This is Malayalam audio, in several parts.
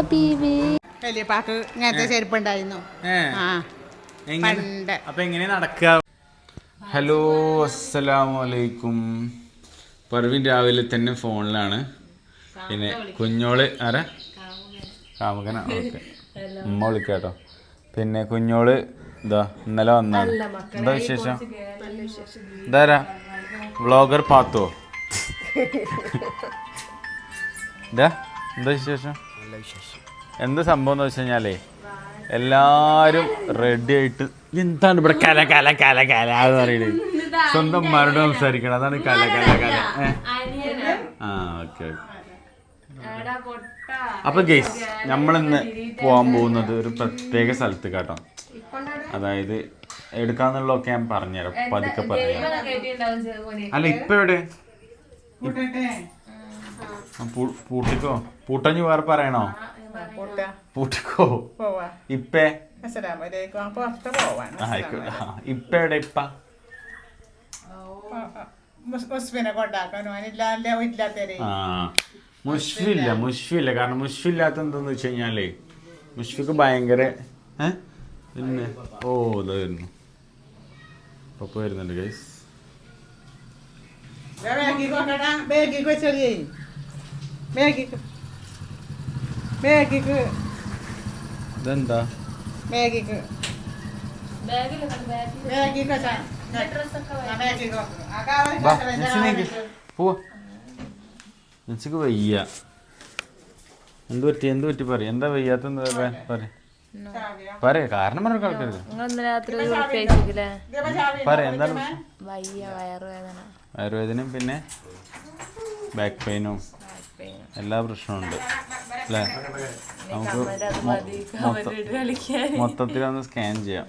ഹബീബി വലിയ പാക്ക് ഇങ്ങനത്തെ ചെരുപ്പുണ്ടായിരുന്നു. പണ്ട്. അപ്പൊ എങ്ങനെ നടക്കുക ഹലോ അസ്സലാമു അലൈക്കും പർവിൻ രാവിലെ തന്നെ ഫോണിലാണ്. പിന്നെ കുഞ്ഞോൾ ആരാ? കാമുകന. ഓക്കെ. ഉമ്മ വിളിക്കാട്ടോ പിന്നെ കുഞ്ഞോൾ ഇതാ ഇന്നലെ വന്നാണ്. എന്താ വിശേഷം? ഇതാരാ? വ്ളോഗർ പാത്തോ? ഇതാ എന്താ വിശേഷം. എന്താ സംഭവം എന്ന് വെച്ച് കഴിഞ്ഞാലേ എല്ലാരും റെഡി ആയിട്ട് എന്താണ് ഇവിടെ കല കല കല കല എന്ന് പറയുന്നത്? സ്വന്തം മരണം സംസാരിക്കണം. അതാണ് കല കല കല? ആ ഓക്കെ അപ്പൊ ഗെയ്സ് നമ്മളിന്ന് പോകാൻ പോകുന്നത് ഒരു പ്രത്യേക സ്ഥലത്ത് കേട്ടോ. അതായത് എടുക്കാന്നുള്ളതൊക്കെ ഞാൻ പറഞ്ഞുതരാം. പതുക്കെ പറഞ്ഞുതരാം അല്ല ഇപ്പൊ എവിടെ? പൂട്ടിക്കോ. പൂട്ടഞ്ഞു വേറെ പറയണോ? പൂട്ടിക്കോ. ഇപ്പേ. ആ, ഇപ്പ മുഷ്ഫില്ല മുഷ്ഫില്ല. കാരണം മുഷ്ഫില്ലാത്ത എന്താന്ന് വെച്ച് കഴിഞ്ഞാലേ മുഷ്ഫിക്ക് ഭയങ്കര പിന്നെ ഓ ഇതായിരുന്നു പപ്പ വരുന്നുണ്ട് ഗൈസ് ബാഗിക്ക് കൊണ്ടടാ. ബാഗിക്ക് ബാഗിക്ക്. ഇതെന്താ? ബാഗിക്ക്. വയ്യ. എന്ത് പറ്റി? എന്ത് പറ്റി പറ എന്താ വയ്യാത്ത എന്താ പറ ചാവിയാ? പറ കാരണം പറഞ്ഞു ആൾക്കാർക്ക് നിങ്ങൾ രാത്രി ഒരു കഴിച്ചില്ലേ ഇതിപ്പോ ചാവി പറ ഉണ്ടോ? എന്താണ് വിളിക്കുമേ? വയ്യ വയറുവേദന. ആയുർവേദനയും പിന്നെ ബാക്ക് പെയിനും. എല്ലാ പ്രശ്നമുണ്ട് അല്ലേ? നമുക്ക് മൊത്തത്തിൽ മൊത്തത്തിലൊന്ന് സ്കാൻ ചെയ്യാം.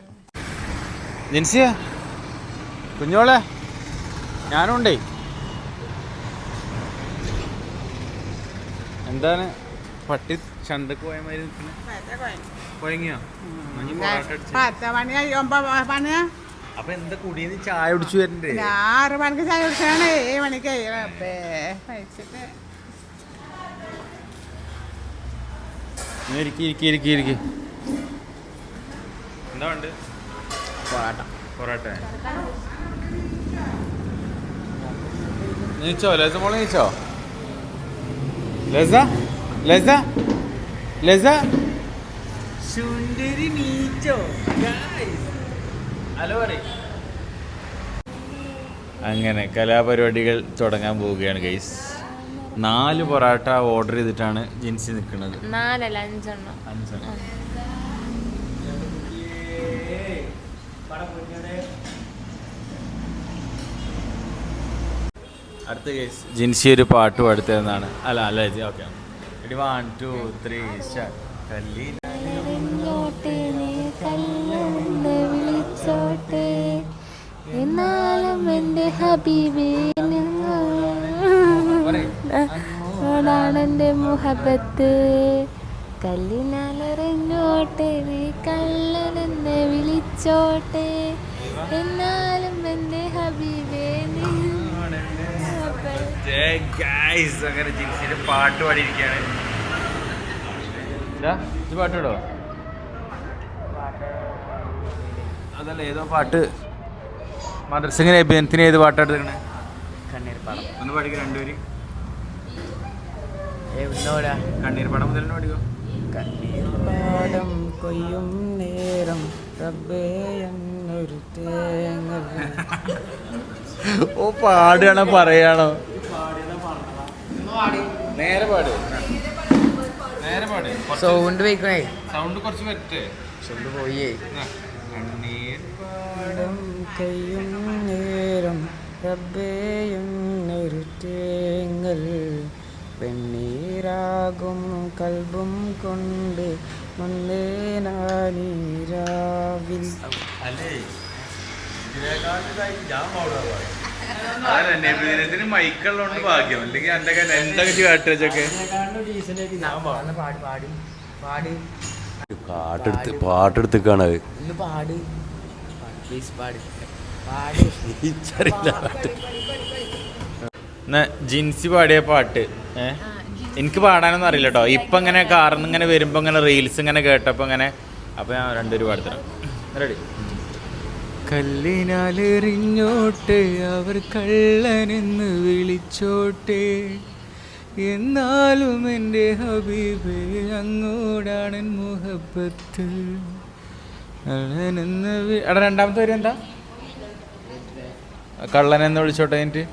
ജിൻസിയ കുഞ്ഞോളെ ഞാനുണ്ടേ. എന്താണ്? പട്ടി ചന്തക്ക് പോയ മാതിരി. കുഴങ്ങിയോ? അപ്പൊ എന്താ കുടിയെന്ന് ചായ കുടിച്ചു വരണ്ടേ? ആറ് മണിക്ക് ചായ കുടിച്ചാണ്. ഏഴ് മണിക്ക് കഴിച്ചിട്ട് ഇരിക്കി ഇരിക്കി ഇരിക്കി ഇരിക്കി. എന്താ ഉണ്ട് പൊറോട്ട. പൊറോട്ട. നീച്ചോ ലസ മോളെ നീച്ചോ? ലസ ലസ ലസ. സുന്ദരി നീച്ചോ ഹലോ അങ്ങനെ കലാപരിപാടികൾ തുടങ്ങാൻ പോവുകയാണ് ഗൈസ് നാല് പൊറോട്ട ഓർഡർ ചെയ്തിട്ടാണ് ജിൻസി നിൽക്കുന്നത് നാലല്ല അഞ്ചെണ്ണം. അഞ്ചെണ്ണം. അടുത്ത കേസ് ജിൻസി ഒരു പാട്ട് പാടുത്തതെന്നാണ് അല്ല അല്ല okay ready one two three കല്ലി വിളിച്ചോട്ടെ. എന്നാലും എന്റെ ഹബീബി നിങ്ങളാണ് എന്റെ മുഹബത്ത്. കല്ലിനാലറിഞ്ഞോട്ടെ നീ കള്ളനെന്നെ വിളിച്ചോട്ടെ. എന്നാലും എന്റെ ഹബീബേ അങ്ങനെ പാട്ട് പാടിയിരിക്കുകയാണ്. ഇത് പാട്ട് പാടോ അതല്ല ഏതോ പാട്ട്. മദ്രസിങ്ങനെ അഭിനയത്തിന് ഏത് പാട്ടാണ് എടുക്കണേ കണ്ണീർ പാടം ഒന്ന് പാടിക്കോ രണ്ടുപേര്. എവിടുന്നോടാ കണ്ണീർ പടം മുതൽ കണ്ണീർ പാടം കൊയ്യും നേരം. റബ്ബേ എന്നൊരു തേങ്ങൽ. ഓ പാടുകയാണോ പറയാണോ നേരെ പാട്. നേരെ പാട്. സൗണ്ട് വയ്ക്കണേ. സൗണ്ട് കുറച്ച് പറ്റേ സൗണ്ട് പോയേ. കണ്ണീർ പാടം കൊയ്യും നേരം. റബ്ബേ എന്നൊരു തേങ്ങൽ. പെണ്ണീരാകും കൽബും കൊണ്ട് മുന്നേ നാനീരാവിൽ അല്ലേ? നബിദിനത്തിന് മൈക്കുള്ളതുകൊണ്ട് ഭാഗ്യം. അല്ലെങ്കിൽ എന്റെ എന്തൊക്കെ കാട്ടുവച്ചൊക്കെ പാടി. പാടി പാടി. പാട്ടെടുത്ത് പാട്ടെടുത്തേക്കാണ് അത്. ഒന്ന് പാട്. പ്ലീസ് പാട്. പാട്. ഇച്ചറിയില്ല ജിൻസി പാടിയ പാട്ട്. എനിക്ക് പാടാനൊന്നും അറിയില്ല കേട്ടോ ഇപ്പം ഇങ്ങനെ കാറിൽ നിന്ന് ഇങ്ങനെ വരുമ്പോൾ ഇങ്ങനെ റീൽസ് ഇങ്ങനെ കേട്ടപ്പോൾ ഇങ്ങനെ അപ്പോൾ ഞാൻ രണ്ടുപേരും പാടിത്തരാം. റെഡി കല്ലിനാലെറിഞ്ഞോട്ടെ അവർ കള്ളനെന്ന് വിളിച്ചോട്ടെ. എന്നാലും എന്റെ ഹബീബ് അങ്ങോടാണ് മുഹബത്ത്. എടാ രണ്ടാമത്തെ വരും എന്താ? കള്ളനെന്ന് വിളിച്ചോട്ടെ എന്നിട്ട്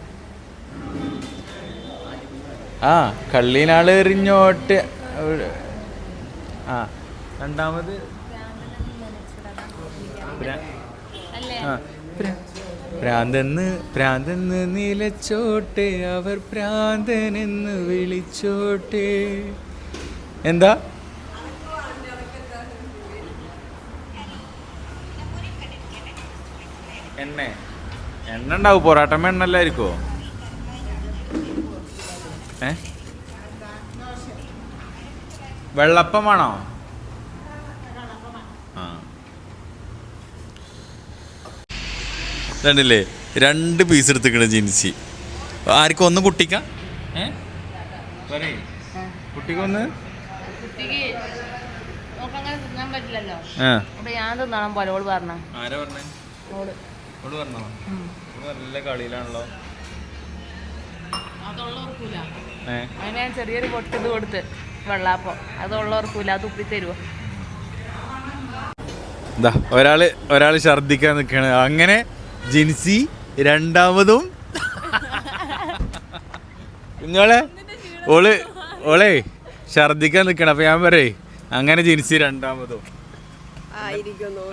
ആ കള്ളീനാൾ എറിഞ്ഞോട്ട്. ആ. രണ്ടാമത്? പ്രാന്തെന്ന് പ്രാന്തെന്ന് നിലച്ചോട്ടെ. അവർ പ്രാന്തനെന്ന് വിളിച്ചോട്ടെ. എന്താ? എണ്ണ. എണ്ണ ഉണ്ടാവും. പൊറാട്ടമ്മ എണ്ണ അല്ലായിരിക്കോ ഏ? വെള്ളപ്പമാണോ? ആ. രണ്ടില്ലേ രണ്ട് പീസ് എടുത്തിക്കണ ജിൻസി. ആർക്കും ഒന്ന് കുട്ടിക്ക? ഏ. കുട്ടിക്കൊന്ന് ആരാ പറഞ്ഞേ? നല്ല കളിയിലാണല്ലോ. അതിന് ഞാൻ ചെറിയൊരു പൊട്ടത് കൊടുത്ത് വെള്ളാപ്പം. അതുള്ളവർക്കൂല അത് ഉപ്പിത്തരുവോ ദാ ഒരാൾ ഒരാൾ ഛർദിക്കാൻ നിൽക്കാണ് അങ്ങനെ ജിൻസി രണ്ടാമതും നിങ്ങളെ ഓൾ ഓളെ ഛർദിക്കാൻ നിൽക്കണം അപ്പൊ ഞാൻ പറയേ അങ്ങനെ ജിൻസി രണ്ടാമതും.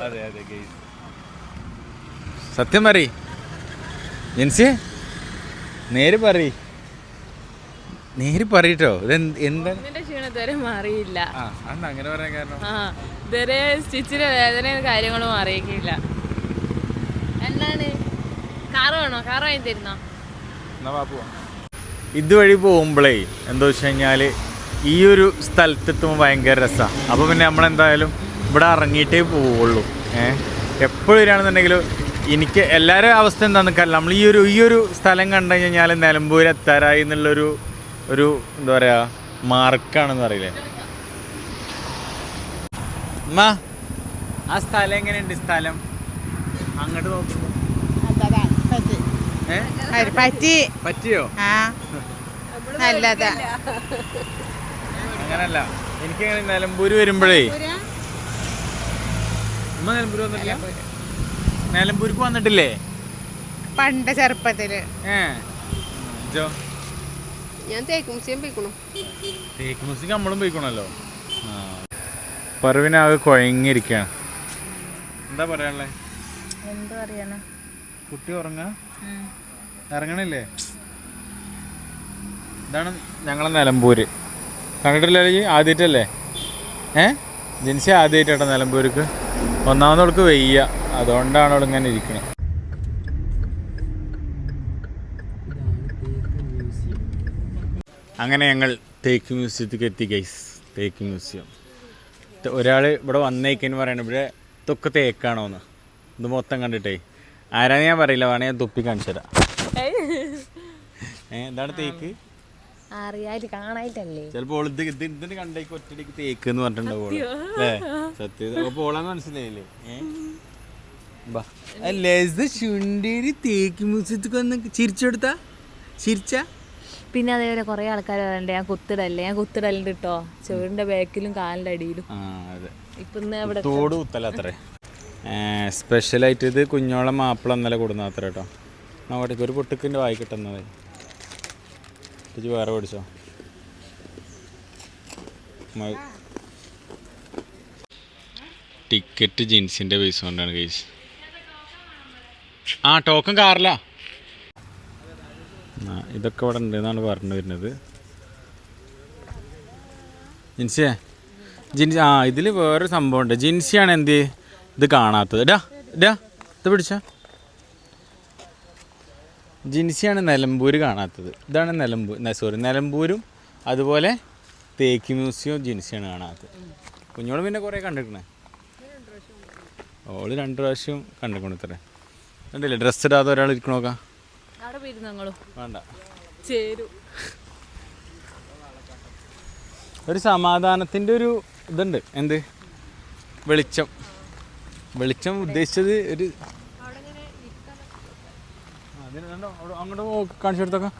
അതെ അതെ. സത്യം പറയ്. ജിൻസി നേര് പറയ്. നേര് പറയട്ടോ. ഇത് എന്താ? ഇതിന്റെ ക്ഷീണം ഇതുവരെ മാറിയില്ല. ആ അന്ന് അങ്ങനെ പറയാൻ കാരണം? ആ ഇതുവരെ സ്റ്റിച്ചിന്റെ വേദനയും കാര്യങ്ങളും മാറിയിട്ടില്ല എന്താണ്? കാറ് വേണോ? കാറ് വാങ്ങി തരുന്നോ എന്നാ വാ പോവാം. ഇതുവഴി പോകുമ്പോഴേ എന്താ വെച്ച് കഴിഞ്ഞാൽ ഈ ഒരു സ്ഥലത്തെത്തുമ്പോൾ ഭയങ്കര രസമാണ് അപ്പോൾ പിന്നെ നമ്മളെന്തായാലും ഇവിടെ ഇറങ്ങിയിട്ടേ പോവുള്ളൂ. ഏഹ് എപ്പോഴും വരികയാണെന്നുണ്ടെങ്കിലും എനിക്ക് എല്ലാവരും അവസ്ഥ എന്താണെന്ന് വെച്ചാൽ നമ്മൾ ഈ ഒരു ഈ ഒരു സ്ഥലം കണ്ടു കഴിഞ്ഞാൽ നിലമ്പൂർ എത്താറായി എന്നുള്ളൊരു ഒരു എന്താ പറയുക മാർക്കാണെന്ന് പറയില്ലേ? അമ്മ ആ സ്ഥലം എങ്ങനെയുണ്ട് സ്ഥലം? അങ്ങോട്ട് നോക്കുമ്പോ പറ്റി. പറ്റിയോ? ആ. നല്ലതാ. അങ്ങനല്ല. എനിക്ക് നിലമ്പൂര് വരുമ്പോഴേ. ഉമ്മ നിലമ്പൂര് വന്നിട്ടില്ല? നിലമ്പൂർക്ക് വന്നിട്ടില്ലേ? പണ്ട് ചെറുപ്പത്തിൽ. ഏ. ജോ. ഞാൻ തേക്ക് മ്യൂസിയം പോയിക്കണു. തേക്ക് മ്യൂസിക് നമ്മളും പോയിക്കണല്ലോ. പറവിനാകെ കുഴങ്ങിയിരിക്കാണ് എന്താ പറയാനുള്ളത് എന്താ പറയാനാ കുട്ടി ഉറങ്ങാ? ഇറങ്ങണില്ലേ? ഇതാണ് ഞങ്ങളെ നിലമ്പൂര്. കണ്ടിട്ടില്ലേ ഈ ആദ്യമായിട്ടല്ലേ ഏ? ജിൻസി ആദ്യമായിട്ടാട്ടോ നിലമ്പൂർക്ക്. ഒന്നാമതവൾക്ക് വെയ്യ. അതുകൊണ്ടാണ് അവൾ ഇങ്ങനെ ഇരിക്കുന്നത് അങ്ങനെ ഞങ്ങൾ തേക്ക് മ്യൂസിയത്തിലേക്ക് എത്തി ഗൈസ് തേക്ക് മ്യൂസിയം. ഒരാൾ ഇവിടെ വന്നേക്കെന്ന് പറയണ ഇവിടെ തൊക്കെ തേക്കാണോന്ന് ഇത് മൊത്തം കണ്ടിട്ടേ. ആരാന്ന് ഞാൻ പറയില്ല വേണേ ഞാൻ തുപ്പി കാണിച്ചു തരാം. എന്താണ് തേക്ക്? ചിലപ്പോൾ ഇത് കണ്ടേക്ക് ഒറ്റടിക്ക് തേക്ക് എന്ന് പറഞ്ഞിട്ടുണ്ടാവും അല്ലേ? സത്യം. അപ്പൊ മനസ്സിലായില്ലേ. അല്ലേ തേക്ക് മ്യൂസിയത്തിക്ക് വന്ന് ചിരിച്ചെടുത്ത? ചിരിച്ച? പിന്നെ അതേപോലെ കുറേ ആൾക്കാർ പറയണ്ടേ ഞാൻ കുത്തിടല്ലേ ഞാൻ കുത്തിടലുണ്ട് കേട്ടോ ചെവിടിന്റെ ബാക്കിലും കാലിന്റെ അടിയിലും. ഇപ്പൊ ഇന്ന് ഇവിടെ തോട് കുത്തല അത്രേ. സ്പെഷ്യലായിട്ട് ഇത് കുഞ്ഞോളം മാപ്പിള ഇന്നലെ കൊടുന്ന അത്ര കേട്ടോ നോക്കട്ടെ ഒരു പൊട്ടിക്കിന്റെ വായി കിട്ടുന്നത് വേറെ പഠിച്ചോ? ടിക്കറ്റ് ജീൻസിന്റെ പൈസ കൊണ്ടാണ് കേസ് ആ ടോക്കൺ കാറില്ല ആ ഇതൊക്കെ ഇവിടെ ഉണ്ട് എന്നാണ് പറഞ്ഞു വരുന്നത്. ജിൻസിയെ? ജിൻസി ആ ഇതിൽ വേറൊരു സംഭവമുണ്ട് ജിൻസിയാണ് എന്ത് ഇത് കാണാത്തത്. ഡാ ഡാ ഇത് പിടിച്ച. ജിൻസിയാണ് നിലമ്പൂർ കാണാത്തത്. ഇതാണ് നിലമ്പൂർ സോറി നിലമ്പൂരും അതുപോലെ തേക്ക് മ്യൂസിയവും ജിൻസിയാണ് കാണാത്തത്. കുഞ്ഞോൾ പിന്നെ കുറേ കണ്ടിരിക്കണേ? ഓൾ രണ്ട് പ്രാവശ്യം കണ്ടിരിക്കണം ഇത്ര. കണ്ടില്ലേ? ഡ്രസ്സ് ഇടാതെ ഒരാൾ ഇരിക്കണോക്കാം അവിടെ പോയിരുന്നു ഞങ്ങളും വേണ്ട. ചേരു. ഒരു സമാധാനത്തിന്റെ ഒരു ഇതുണ്ട്. എന്ത്? വെളിച്ചം. വെളിച്ചം ഉദ്ദേശിച്ചത് ഒരു അങ്ങോട്ട് കാണിച്ചു കൊടുത്തൊക്കെ.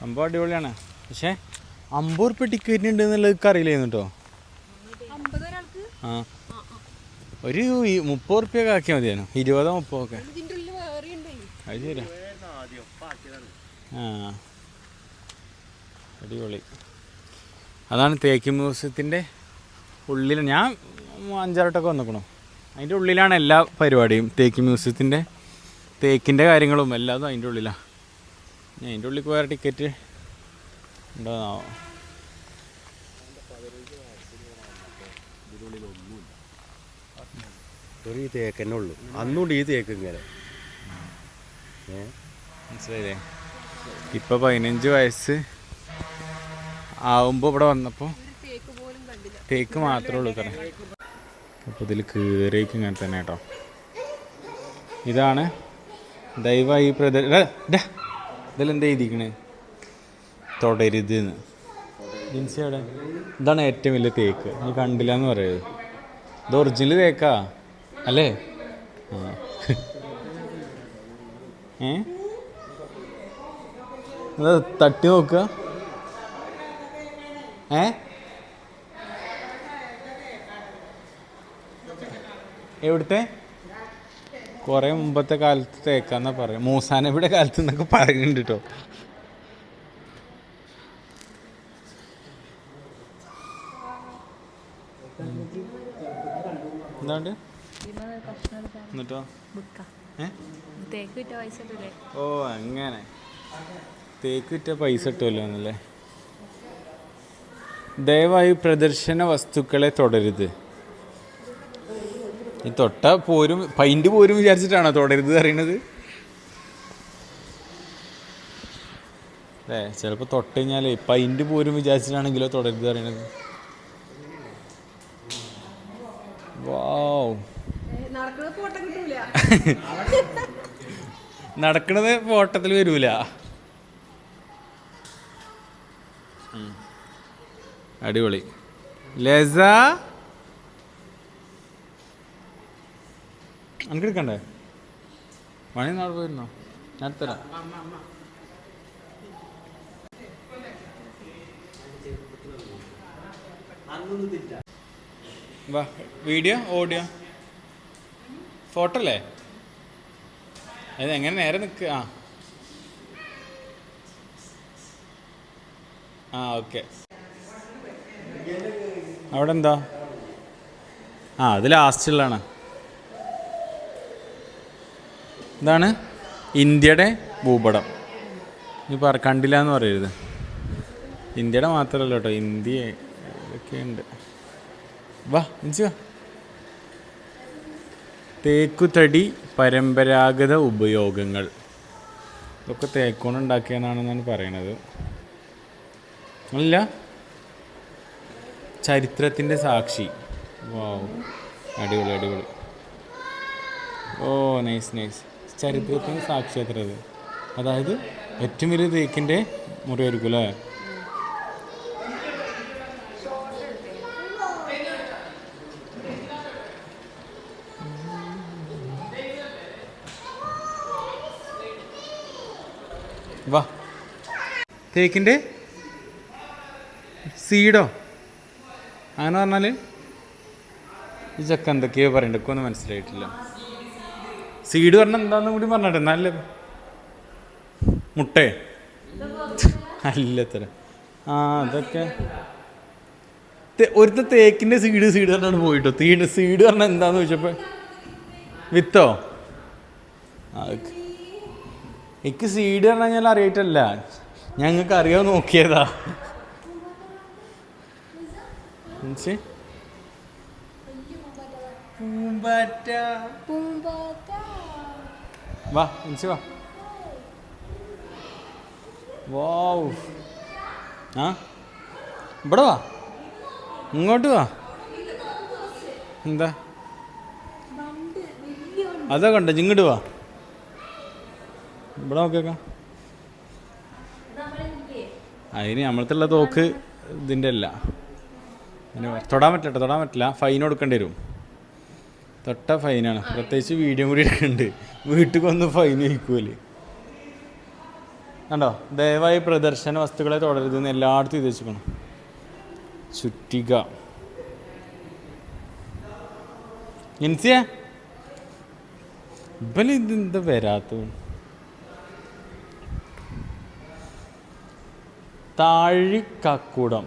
സംഭവം അടിപൊളിയാണ്. പക്ഷേ അമ്പത് റുപ്യ ടിക്കറ്റ് ഉണ്ട് എന്നുള്ളത് അറിയില്ലായിരുന്നു കേട്ടോ. ഒരു മുപ്പത് റുപ്യൊക്കെ ആക്കിയാൽ മതിയായിരുന്നു. ഇരുപതോ മുപ്പതോ ഒക്കെ ഇതിന്റെ ഉള്ളിൽ വേറെ ഉണ്ട് അത് ശരിയാ ആ. അടിപൊളി. അതാണ് തേക്ക് മ്യൂസിയത്തിന്റെ ഉള്ളിൽ ഞാൻ അഞ്ചാറട്ടൊക്കെ വന്നിക്കണു. അതിന്റെ ഉള്ളിലാണ് എല്ലാ പരിപാടിയും. തേക്ക് മ്യൂസിയത്തിന്റെ തേക്കിന്റെ കാര്യങ്ങളും എല്ലാതും അതിന്റെ ഉള്ളിലാണ് ഞാൻ അതിന്റെ ഉള്ളിൽ പോയ ടിക്കറ്റ് ഉണ്ടോന്നാവോ ഒരു ഈ തേക്ക് തന്നെ ഉള്ളു. അന്നുകൊണ്ട് ഈ തേക്ക് ഇങ്ങനെ. മനസ്സിലായില്ലേ? ഇപ്പൊ പതിനഞ്ച് വയസ്സ് ആവുമ്പോൾ ഇവിടെ വന്നപ്പോൾ തേക്ക് മാത്രമേ ഉള്ളൂ തന്നെ അപ്പോൾ ഇതിൽ കയറിയേക്ക് ഇങ്ങനെ തന്നെ കേട്ടോ. ഇതാണ് ദയവായി പ്രദ ഇതിലെന്താ എഴുതിക്കണേ. തുടരുത് എന്ന് ജിൻസി ഇതാണ് ഏറ്റവും വലിയ തേക്ക്. നീ കണ്ടില്ല എന്ന് പറയുന്നത് ഇത് ഒറിജിനൽ തേക്കാ. അല്ലേ? ഏ? തട്ടി നോക്കുക? ഏ? എവിടുത്തെ? കുറെ മുമ്പത്തെ കാലത്ത് തേക്കാന്നാ പറയും. മൂസാനബിയുടെ കാലത്ത് എന്നൊക്കെ പറയുന്നുണ്ട് കേട്ടോ എന്താണ്ട് എന്നിട്ടോ? ഓ അങ്ങനെ. തേക്ക് വിറ്റ പൈസ കിട്ടുമല്ലോ എന്നല്ലേ? ദയവായി പ്രദർശന വസ്തുക്കളെ തുടരുത്. ഈ തൊട്ട പോരും പൈന്റ് പോരും വിചാരിച്ചിട്ടാണോ തുടരുത് അറിയണത്? അല്ലേ ചിലപ്പോൾ തൊട്ട് കഴിഞ്ഞാലേ പൈന്റ് പോരും വിചാരിച്ചിട്ടാണെങ്കിലോ തുടരുത് അറിയണത്. വാവ് കിട്ടൂല നടക്കണത് ഫോട്ടത്തിൽ വരൂല. അടിപൊളി. ലസ. എനിക്ക് എടുക്കണ്ടേ? മണി നാളെ പോയിരുന്നോ? ഞാൻ തരാം വാ വീഡിയോ ഓഡിയോ. ഫോട്ടോ അല്ലേ? അത് എങ്ങനെ നേരെ നിൽക്കുക ആ. ആ ഓക്കെ. അവിടെ എന്താ ആ അത് ലാസ്റ്റുള്ളതാണ് എന്താണ് ഇന്ത്യയുടെ ഭൂപടം. നീ പറ കണ്ടില്ല എന്ന് പറയരുത്. ഇന്ത്യയുടെ മാത്രമല്ല കേട്ടോ ഇന്ത്യ ഇതൊക്കെ ഉണ്ട്. വാ വാ. തേക്കുതടി പരമ്പരാഗത ഉപയോഗങ്ങൾ. ഇതൊക്കെ തേക്കോണ്ട് ഉണ്ടാക്കിയെന്നാണെന്നാണ് പറയണത്. അല്ല ചരിത്രത്തിന്റെ സാക്ഷി. വാവ് അടിപൊളി അടിപൊളി. ഓ നൈസ് നൈസ്. ചരിത്രത്തിന്റെ സാക്ഷി അത്ര അതായത് ഏറ്റവും വലിയ തേക്കിന്റെ മുറിയായിരിക്കും അല്ലേ? തേക്കിന്റെ സീഡോ അങ്ങനെ പറഞ്ഞാൽ ഈ ചക്ക എന്തൊക്കെയോ പറയണ്ട. ഒന്നും മനസ്സിലായിട്ടില്ല. സീഡ് പറഞ്ഞാൽ എന്താന്നും കൂടി പറഞ്ഞിട്ടെ. നല്ല മുട്ടേ? അല്ല തരം ആ അതൊക്കെ. ഒരുത്ത തേക്കിന്റെ സീഡ് സീഡ് പറഞ്ഞാണ് പോയിട്ടോ. തീട് സീഡ് പറഞ്ഞാൽ എന്താന്ന് ചോദിച്ചപ്പോൾ വിത്തോ? എനിക്ക് സീഡ് പറഞ്ഞാൽ കഴിഞ്ഞാൽ അറിയിട്ടല്ല ഞങ്ങൾക്ക് അറിയാൻ നോക്കിയതാ. എന്നുവെച്ച് പൂമ്പാറ്റ. വാ എന്നുവെച്ച് വാ. വാവ്. ആ? ഇവിടെ വാ. ഇങ്ങോട്ട് വാ. എന്താ? അതാ കണ്ട ഇങ്ങോട്ട് വാ. ഇവിടെ നോക്കിയേക്കാം. അതിന് നമ്മളത്തുള്ള തോക്ക് ഇതിന്റെ അല്ല തൊടാൻ പറ്റില്ല തൊടാൻ പറ്റില്ല. ഫൈൻ കൊടുക്കേണ്ടി വരും. തൊട്ട ഫൈനാണ് പ്രത്യേകിച്ച് വീഡിയോ കൂടി എടുക്കുന്നുണ്ട് വീട്ടിൽ വന്ന് ഫൈൻ വയ്ക്കൂൽ കണ്ടോ? ദയവായി പ്രദർശന വസ്തുക്കളെ തുടരുതെന്ന് എല്ലായിടത്തും ഇത് വെച്ചിക്കണം ചുറ്റിക. ഇൻസിയ ഇവലിത് എന്താ വരാത്തത്? താഴിക്കക്കുടം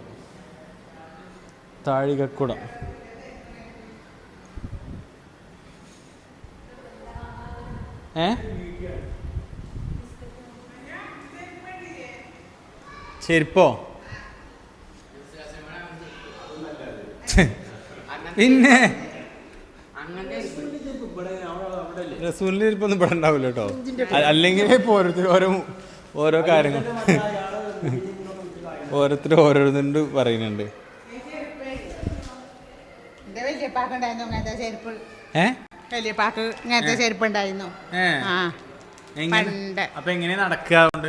താഴികക്കുടം. ഏ? ചെരുപ്പോ? പിന്നെ? റസൂലിന്റെ ഇവിടെ ഉണ്ടാവില്ല കേട്ടോ. അല്ലെങ്കിൽ ഇപ്പോൾ ഓരോരുത്തർ ഓരോ ഓരോ കാര്യങ്ങൾ. ഓരോരുത്തർ ഓരോരുത്തരുണ്ട് പറയുന്നുണ്ട്.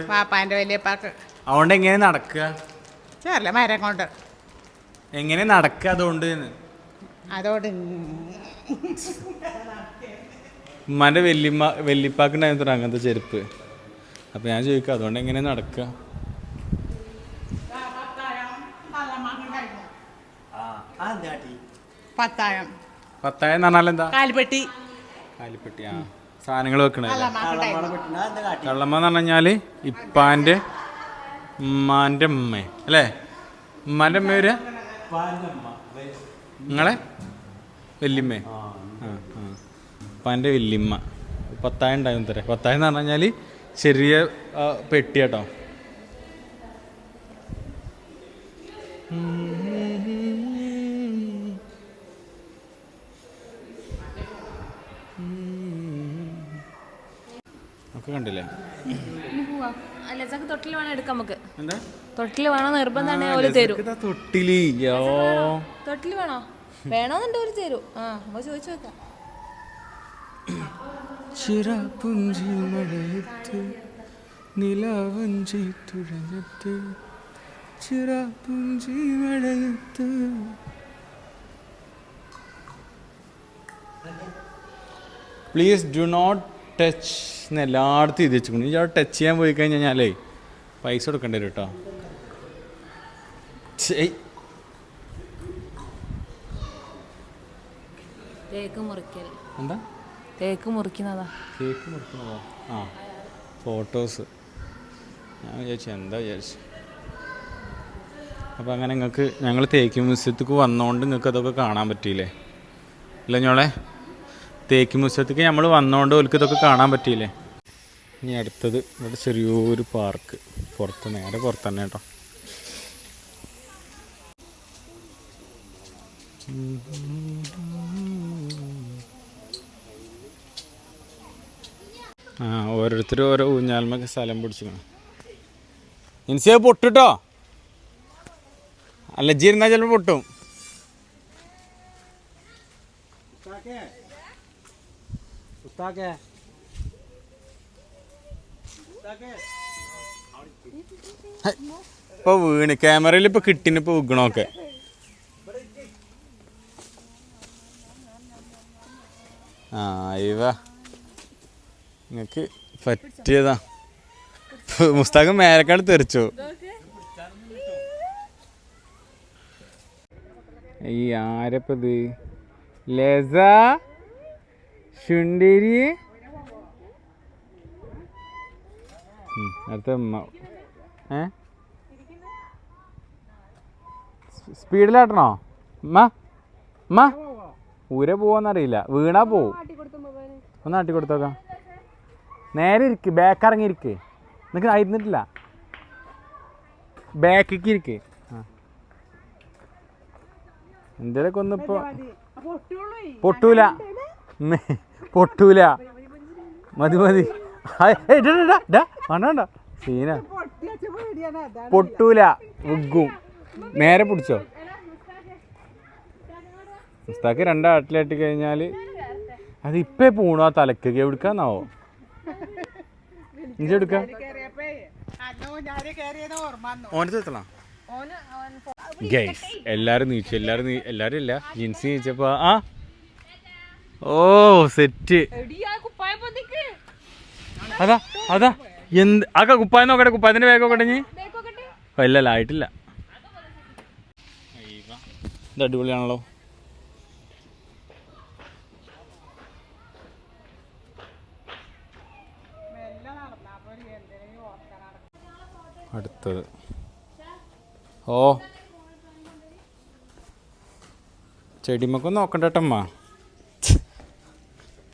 പാപ്പാന്റെ വലിയപ്പാക്ക് അതുകൊണ്ട്? എങ്ങനെ നടക്കുക? ചെറിയ മരം കൊണ്ട്. എങ്ങനെ നടക്കുക അതുകൊണ്ട്? അതോട് ഉമ്മാന്റെ വെല്ലിമ്മ വെല്ലിപ്പാക്കുണ്ടായിരുന്നു അങ്ങനത്തെ ചെരുപ്പ്. അപ്പൊ ഞാൻ ചോദിക്കുക അതുകൊണ്ട് എങ്ങനെ നടക്കുക? പത്താഴം. പത്തായം എന്ന് പറഞ്ഞാൽ എന്താ? കാൽപ്പെട്ടി. കാലിപ്പെട്ടി ആ. സാധനങ്ങൾ വെക്കണേ കള്ളമ്മ എന്ന് പറഞ്ഞാൽ ഇപ്പാന്റെ ഉമ്മാന്റെ ഉമ്മ അല്ലേ? ഉമ്മാന്റെ ഉമ്മ വരിക നിങ്ങളെ? വല്യമ്മ. ഉപ്പാന്റെ വല്യമ്മ. പത്തായം ഉണ്ടായിരുന്നു തരാം പത്തായം എന്ന് പറഞ്ഞു കഴിഞ്ഞാൽ ചെറിയ പെട്ടി കേട്ടോ. കണ്ടില്ലേ? അല്ല ചക്ക് തൊട്ടിൽ വേണം എടുക്കാം നമുക്ക്. എന്താ? തൊട്ടിൽ വേണോ നിർബന്ധമാണ് ഓൽ തരും. തൊട്ടിൽ വേണോ? വേണോന്നുണ്ട് തരും. ആ അപ്പൊ ചോദിച്ചു നോക്കാം. ചിറപുഞ്ചി മഴയത്ത് നിലവഞ്ചി തുഴഞ്ഞത്ത് ചിറപുഞ്ചി മഴയത്ത് പ്ലീസ് ഡു നോട്ട് ടച്ച് എന്ന് എല്ലായിടത്തും ഇത് വെച്ചിട്ടുണ്ട്. അവിടെ ടച്ച് ചെയ്യാൻ പോയി കഴിഞ്ഞാലേ പൈസ കൊടുക്കേണ്ടി വരും കേട്ടോ ചെയ് തേക്ക് മുറിക്കൽ. എന്താ? തേക്ക് മുറിക്കുന്നതാ. കേക്ക് ആ ഫോട്ടോസ്. ഞാൻ വിചാരിച്ചു എന്താ വിചാരിച്ചു. അപ്പോൾ അങ്ങനെ നിങ്ങൾക്ക് ഞങ്ങൾ തേക്ക് മ്യൂസിയത്തേക്ക് വന്നുകൊണ്ട് നിങ്ങൾക്ക് അതൊക്കെ കാണാൻ പറ്റിയില്ലേ? ഇല്ല ഞോളെ തേക്ക് മ്യൂസിയത്തേക്ക് നമ്മൾ വന്നോണ്ട് ഓൽക്ക് ഇതൊക്കെ കാണാൻ പറ്റിയില്ലേ? ഇനി അടുത്തത് ഇവിടെ ചെറിയൊരു പാർക്ക്. പുറത്ത് നേരെ പുറത്ത് തന്നെ കേട്ടോ. ആ ഓരോരുത്തരും ഓരോ ഊഞ്ഞാൽമൊക്കെ സ്ഥലം പിടിച്ചിക്കണം ഇൻസിയ പൊട്ടിട്ടോ? അല്ല ഇരുന്നാ ചിലപ്പോൾ പൊട്ടും. ഹൈ, ഇപ്പൊ വീണ്. ക്യാമറയിൽ ഇപ്പൊ കിട്ടിന് ഇപ്പൊ വീക്കണമൊക്കെ ആ ഇവ. നിങ്ങക്ക് പറ്റിയതാ. മുസ്താഖ് മേലക്കാട് തെറിച്ചു. ഈ ആരപ്പത്? ലസ? ശുണ്ടേരി. അടുത്ത ഏ? സ്പീഡിലാട്ടണോ? ഊരെ പോവാന്നറിയില്ല. വീണാ പോവും ഒന്ന് ആട്ടി കൊടുത്തോക്കാം നേരെ ഇരിക്ക് ബാക്ക് ഇറങ്ങിയിരിക്ക് നിനക്ക് ആയിരുന്നിട്ടില്ല. ബാക്കിക്ക് ഇരിക്ക്. എന്തേലൊക്കെ ഒന്നിപ്പോ പൊട്ടൂല. പൊട്ടൂല. മതി മതി. വേണ്ട സീന. പൊട്ടൂല. ഉഗ്ഗും. നേരെ പിടിച്ചോ? ഉസ്താക്ക് രണ്ടാട്ടിലാട്ടി കഴിഞ്ഞാൽ അത് ഇപ്പേ പോണു? ആ തലക്ക് എവിടുക്കാന്നാവോ ഇഞ്ചി എടുക്ക. എല്ലാരും നീച്ചു എല്ലാരും എല്ലാരും ഇല്ല. ജീൻസ് നീച്ചപ്പോ ആ? ഓ സെറ്റ് അതാ അതാ. എന്ത് ആക്ക കുപ്പായം നോക്കട്ടെ കുപ്പായത്തിന്റെ ബാഗ് നോക്കട്ടെ നീ ഓ, ഇല്ല ഇല്ല ആയിട്ടില്ല. ഇത് അടിപൊളിയാണല്ലോ. അടുത്തത്. ഓ. ചെടിമൊക്കെ നോക്കണ്ടട്ടമ്മ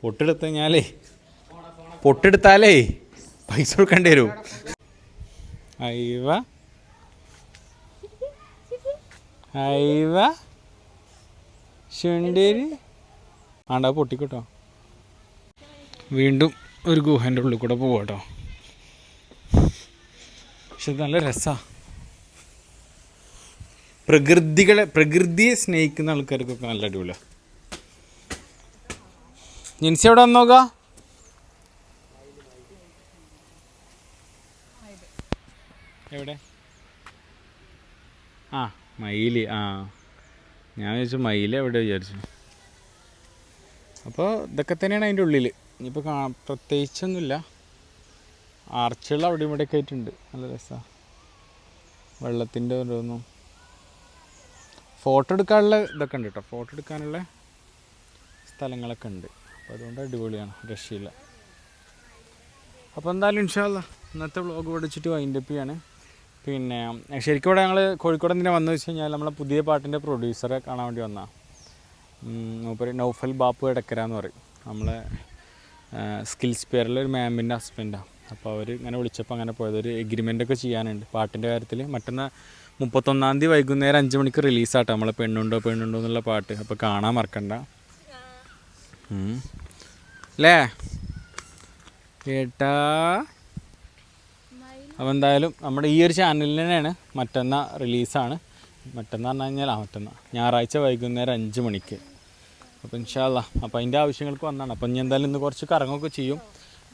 പൊട്ടെടുത്ത് കഴിഞ്ഞാലേ പൊട്ടെടുത്താലേ പൈസ കൊടുക്കേണ്ടി വരും. അയവ അയവ ശുണ്ടേരി. ആണ്ടാ പൊട്ടിക്കട്ടോ. വീണ്ടും ഒരു ഗുഹന്റെ ഉള്ളിൽ കൂടെ പോവാട്ടോ പക്ഷെ ഇത് നല്ല രസമാണ് പ്രകൃതികളെ പ്രകൃതിയെ സ്നേഹിക്കുന്ന ആൾക്കാർക്കൊക്കെ നല്ല അടിപൊളിയാണ് ജിൻസി എവിടെ വന്ന് നോക്കുക എവിടെ? ആ മയിൽ ആ. ഞാൻ വിചാരിച്ചു മയിൽ എവിടെ വിചാരിച്ചു. അപ്പോൾ ഇതൊക്കെ തന്നെയാണ് അതിന്റെ ഉള്ളിൽ ഇനിയിപ്പോൾ കാ പ്രത്യേകിച്ചൊന്നുമില്ല. ആർച്ചുകൾ അവിടെ ഇവിടെയൊക്കെ ആയിട്ടുണ്ട്. നല്ല രസമാണ് വെള്ളത്തിന്റെ ഓരോന്നും. ഫോട്ടോ എടുക്കാനുള്ള ഇതൊക്കെ ഉണ്ട് കേട്ടോ. ഫോട്ടോ എടുക്കാനുള്ള സ്ഥലങ്ങളൊക്കെ ഉണ്ട്. അപ്പോൾ അതുകൊണ്ട് അടിപൊളിയാണ് രക്ഷയില്ല അപ്പോൾ എന്തായാലും ഇൻഷാല്ല ഇന്നത്തെ വ്ളോഗ് പഠിച്ചിട്ട് വൈൻഡപ്പ് ചെയ്യാണ്. പിന്നെ ശരിക്കും ഇവിടെ ഞങ്ങൾ കോഴിക്കോട് എന്തിനാ വന്നു വെച്ച് കഴിഞ്ഞാൽ നമ്മളെ പുതിയ പാട്ടിന്റെ പ്രൊഡ്യൂസറെ കാണാൻ വേണ്ടി വന്നാൽ മൂപ്പര് നൗഫൽ ബാപ്പു എടക്കര എന്ന് പറയും. നമ്മളെ സ്കിൽസ് പേരിലെ ഒരു മാമിന്റെ ഹസ്ബൻഡാണ് അപ്പോൾ അവർ ഇങ്ങനെ വിളിച്ചപ്പോൾ അങ്ങനെ പോയത്. ഒരു എഗ്രിമെന്റ് ഒക്കെ ചെയ്യാനുണ്ട്. പാട്ടിന്റെ കാര്യത്തിൽ മറ്റന്നാൾ മുപ്പത്തൊന്നാം തീയതി വൈകുന്നേരം അഞ്ച് മണിക്ക് റിലീസാട്ടോ നമ്മളെ പെണ്ണുണ്ടോ പെണ്ണുണ്ടോ എന്നുള്ള പാട്ട്. അപ്പോൾ കാണാൻ മറക്കണ്ട. അല്ലേ കേട്ടാ? അപ്പോൾ എന്തായാലും നമ്മുടെ ഈ ഒരു ചാനലിൽ തന്നെയാണ് മറ്റന്നാ റിലീസാണ് മറ്റന്നാ പറഞ്ഞു കഴിഞ്ഞാൽ ആ മറ്റന്നാൾ ഞായറാഴ്ച വൈകുന്നേരം അഞ്ച് മണിക്ക്. അപ്പോൾ ഇൻഷാല്ല അപ്പോൾ അതിന്റെ ആവശ്യങ്ങൾക്ക് വന്നതാണ് അപ്പം ഞാൻ എന്തായാലും ഇന്ന് കുറച്ച് കറങ്ങൊക്കെ ചെയ്യും.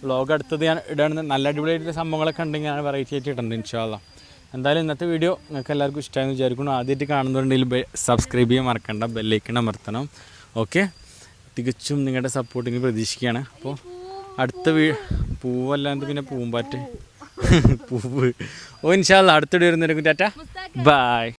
വ്ളോഗ് അടുത്തത് ഞാൻ ഇടാണ്. നല്ല അടിപൊളിയായിട്ടുള്ള സംഭവങ്ങളൊക്കെ ഉണ്ടെങ്കിൽ ഞാൻ വെറൈറ്റി ആയിട്ട് ഇടുന്നുണ്ട് ഇൻഷാല്ല എന്തായാലും ഇന്നത്തെ വീഡിയോ നിങ്ങൾക്ക് എല്ലാവർക്കും ഇഷ്ടമായെന്ന് വിചാരിക്കുന്നു. ആദ്യമായിട്ട് കാണുന്നുണ്ടെങ്കിൽ സബ്സ്ക്രൈബ് ചെയ്യാൻ മറക്കണ്ട. ബെല്ലൈക്കൺ അമർത്തണം. ഓക്കെ തികച്ചും നിങ്ങളുടെ സപ്പോർട്ടിന് പ്രതീക്ഷിക്കുകയാണ്. അപ്പോൾ അടുത്ത വീ പൂവല്ലാണ്ട് പിന്നെ പൂമ്പാറ്റ്. പൂവ്. ഓ ഇൻഷാല്ല അടുത്തിടെ വരുന്നവരെ ടാറ്റ ബൈ